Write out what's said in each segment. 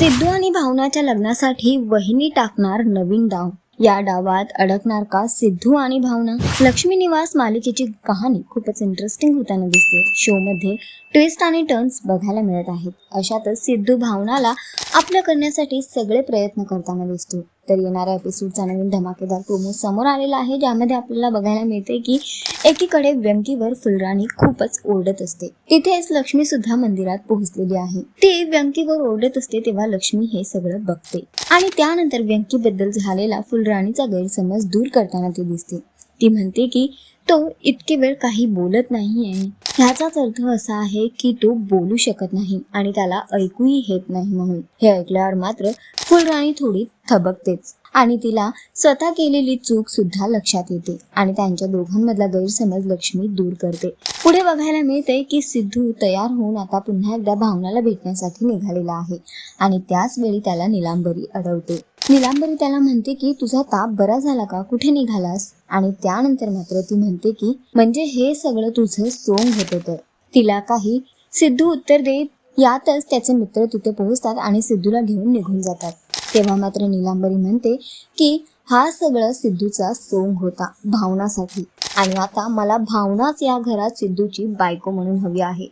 सिद्धू आणि भावनाच्या लग्नासाठी वहिनी टाकणार नवीन डाव. या डावात अडकणार का सिद्धू आणि भावना? लक्ष्मी निवास मालिकेची कहाणी खूपच इंटरेस्टिंग होताना दिसते. शो मध्ये ट्विस्ट आणि टर्न्स बघायला मिळत आहेत. अशातच सिद्धू भावनाला आपलं करण्यासाठी सगळे प्रयत्न करताना दिसतो. तर येणाऱ्या एपिसोडचा नवीन धमाकेदार प्रोमो समोर आलेला आहे ज्यामध्ये आपल्याला बघायला मिळते की एकीकडे व्यंकीवर फुलराणी खूपच ओरडत असते. तिथेच लक्ष्मी सुद्धा मंदिरात पोहोचलेली आहे. ती व्यंकीवर ओरडत असते तेव्हा लक्ष्मी हे सगळं बघते. आणि त्यानंतर व्यंकीबद्दल झालेला फुलराणीचा गैरसमज दूर करताना ती दिसते. ती म्हणते की तो इतके वेळ काही बोलत नाही आहे ह्याचाच अर्थ असा आहे की तो बोलू शकत नाही आणि त्याला ऐकूही येत नाही म्हणून. हे ऐकल्यावर मात्र फुलराणी थोडी थबकतेच आणि तिला स्वतः केलेली चूक सुद्धा लक्षात येते आणि त्यांच्या दोघांमधला गैरसमज लक्ष्मी दूर करते. पुढे बघायला मिळते की सिद्धू तयार होऊन आता पुन्हा एकदा भावनाला भेटण्यासाठी निघालेला आहे आणि त्याच वेळी त्याला निलांबरी अडवते. निलांबरी त्याला म्हणते की तुझा ताप बरा झाला का? कुठे निघालास? आणि त्यानंतर मात्र ती म्हणते की म्हणजे हे सगळं तुझं सोंग होतं तर. तिला काही सिद्धू उत्तर देत यातच त्याचे मित्र तिथे पोहोचतात आणि सिद्धूला घेऊन निघून जातात. तेव्हा मात्र निलांबरी म्हणते की हा सगळं सिद्धूचा सोंग होता भावनासाठी. आणि आता मला भावनाच या घरात सिद्धूची बायको म्हणून हवी आहे.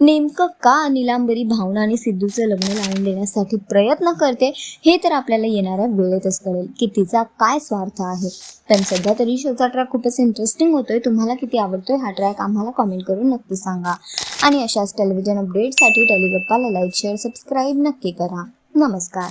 नेमकं का निलांबरी भावना आणि सिद्धूचं लग्न लावून देण्यासाठी प्रयत्न करते हे तर आपल्याला येणाऱ्या वेळेतच कळेल. की तिचा काय स्वार्थ आहे? पण सध्या तरी शोचा ट्रॅक खूपच इंटरेस्टिंग होतोय. तुम्हाला किती आवडतोय हा ट्रॅक आम्हाला कमेंट करून नक्की सांगा. आणि अशाच टेलिव्हिजन अपडेटसाठी टेलिगप्पाला लाईक शेअर सबस्क्राईब नक्की करा. नमस्कार.